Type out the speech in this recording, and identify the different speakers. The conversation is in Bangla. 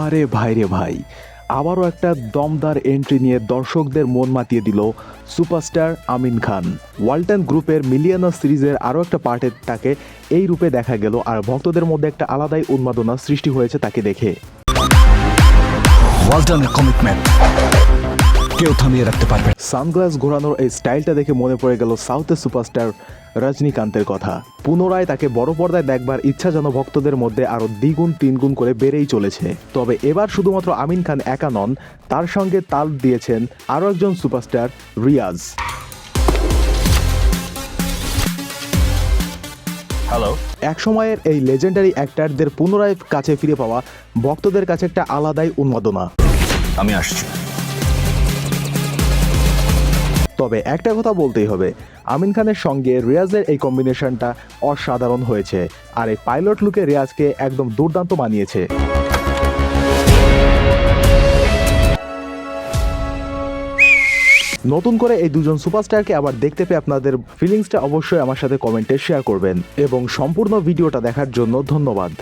Speaker 1: আরে ভাই রে ভাই, আবারও একটা দমদার এন্ট্রি নিয়ে দর্শকদের মন মাতিয়ে দিল সুপারস্টার আমিন খান। ওয়ালটন গ্রুপের মিলিয়ানা সিরিজের আরও একটা পার্টে তাকে এই রূপে দেখা গেল, আর ভক্তদের মধ্যে একটা আলাদাই উন্মাদনা সৃষ্টি হয়েছে তাকে দেখে।
Speaker 2: কমিটমেন্ট কেউ থামিয়ে রাখতে পারবে
Speaker 1: সানগ্লাস ঘোরানোর এই স্টাইলটা দেখে মনে পড়ে গেল সাউথের সুপারস্টার রজনীকান্তের কথা। পুনরায় তাকে বড় পর্দায় দেখবার ইচ্ছা যেন ভক্তদের মধ্যে আরও দ্বিগুণ তিনগুণ করে বেড়েই চলেছে। তবে এবার শুধুমাত্র আমিন খান একা নন তার সঙ্গে তাল দিয়েছেন আরও একজন সুপারস্টার রিয়াজ।
Speaker 2: হ্যালো
Speaker 1: এক সময়ের এই লেজেন্ডারি অ্যাক্টারদের পুনরায় কাছে ফিরে পাওয়া ভক্তদের কাছে একটা আলাদাই উন্মাদনা।
Speaker 2: আমি আসছি।
Speaker 1: তবে একটা কথা বলতেই হবে। আমিন খানের সঙ্গে রিয়াজের এই কম্বিনেশনটা অসাধারণ হয়েছে। আর এই পাইলট লুকে রিয়াজকে একদম দুর্দান্ত মানিয়েছে। নতুন করে এই দুজন সুপারস্টারকে আবার দেখতে পেয়ে আপনাদের ফিলিংসটা অবশ্যই আমার সাথে কমেন্টে শেয়ার করবেন। এবং সম্পূর্ণ ভিডিওটা দেখার জন্য ধন্যবাদ।